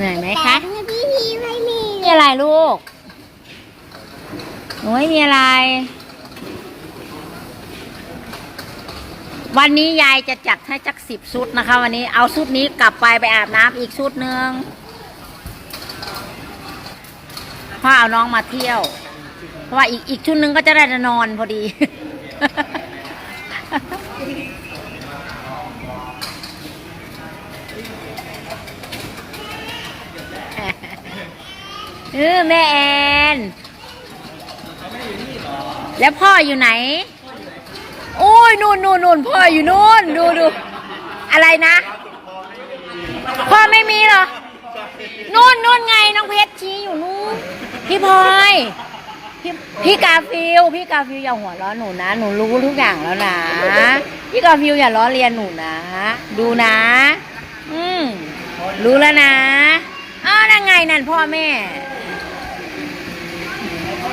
เหนื่อยไหมคะพี่พีไม่มีมีอะไรลูกหนูไม่มีอะไร วันนี้ยายจะจัดให้จักสิบชุดนะคะ วันนี้เอาชุดนี้กลับไปไปอาบน้ำอีกชุดหนึ่งพ่อเอาน้องมาเที่ยว เพราะว่าอีกอีกชุดหนึ่งก็จะได้นอนพอดี เออแม่แอน แล้วพ่ออยู่ไหน โอ้ยนู่นนู่นนู่นพ่ออยู่นู่นดูดูอะไรนะ พ่อไม่มีเหรอนู่นนู่นไงน้องเพชรชี้อยู่นู่นพี่พลอยพี่พี่กาฟิลพี่กาฟิลอย่าหัวเราะหนูนะ หนูรู้ทุกอย่างแล้วนะ พี่กาฟิลอย่าล้อเลียนหนูนะ ดูนะ อืมรู้แล้วนะอ้าวนั่นไงนั่นพ่อแม่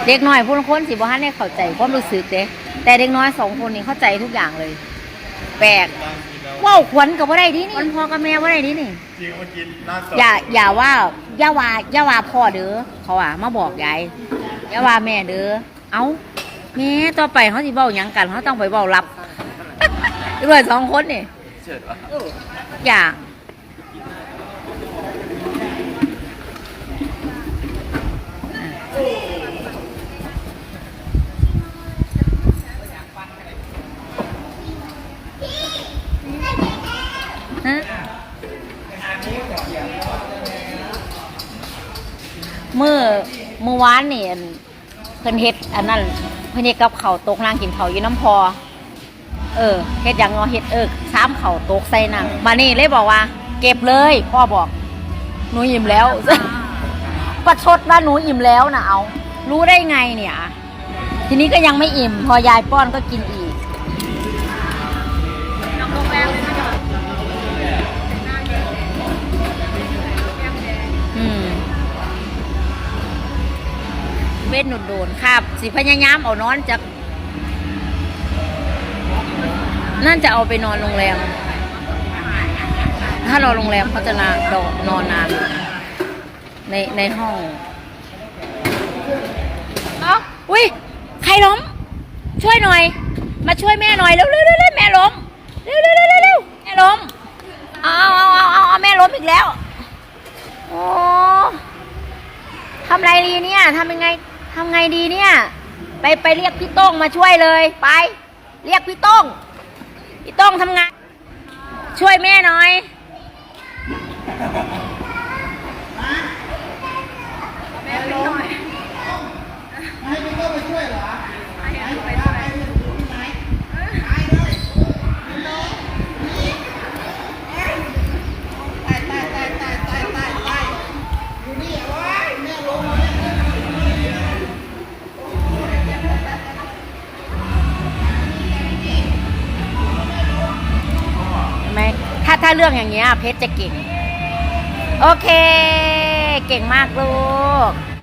เด็กน้อยพูนคนสิบ่ฮันได้เข้าใจความรู้สึกเด้แต่เด็กน้อยสองคนนี้เข้าใจทุกอย่างเลย แปลกว้าวขวัญกับว่าได้ดินี่พ่อกับแม่ว่าได้ดินี่จริงเมื่อกี้หน้าสดอย่าอย่าว่าอย่าว่าอย่าว่าพ่อเด้อเขาว่ามาบอกยายอย่าว่าแม่เด้อเอ้าแม่ต่อไปเขาสิเว้าหยังกันเขาต้องไปเว้ารับด้วยสองคนนี่เฉิดวะอย่า ฮะเมื่อเมื่อวานนี่เพิ่นเฮ็ดอันนั้นเพิ่นเฮ็ดกับเขาตกนางกินเขาอยู่น้ำพอ เออเฮ็ดอย่างงอเฮ็ดเออซ้ำเขาตกใส่นางมานี่เลยบอกว่า เก็บเลยพ่อบอกหนูอิ่มแล้ว ประชดว่าหนูอิ่มแล้วนะเอา รู้ได้ไงเนี่ย ทีนี้ก็ยังไม่อิ่ม พอยายป้อนก็กินอีก ว้นหนุดโดนครับสิพยายามเอานอนจากน่าจะเอาไปนอนโรงแรม ถ้านอนโรงแรมเขาจะนานนอนนานในในห้องเอ้าอุ้ยใครล้ม ช่วยหน่อย มาช่วยแม่หน่อยเร็วเร็วเร็วเร็วแม่ล้มเร็วเร็วเร็วเร็วเร็วแม่ล้มเอาเอาเอาเอาเอาแม่ล้มอีกแล้ว โอ้ทำไรดีเนี่ยทำยังไง ทำไงดีเนี่ย ไปไปเรียกพี่โต้งมาช่วยเลย ไป เรียกพี่โต้งพี่โต้งทำงาน ช่วยแม่หน่อย ถ้าเรื่องอย่างเงี้ยเพชรจะเก่ง โอเค เก่งมากลูก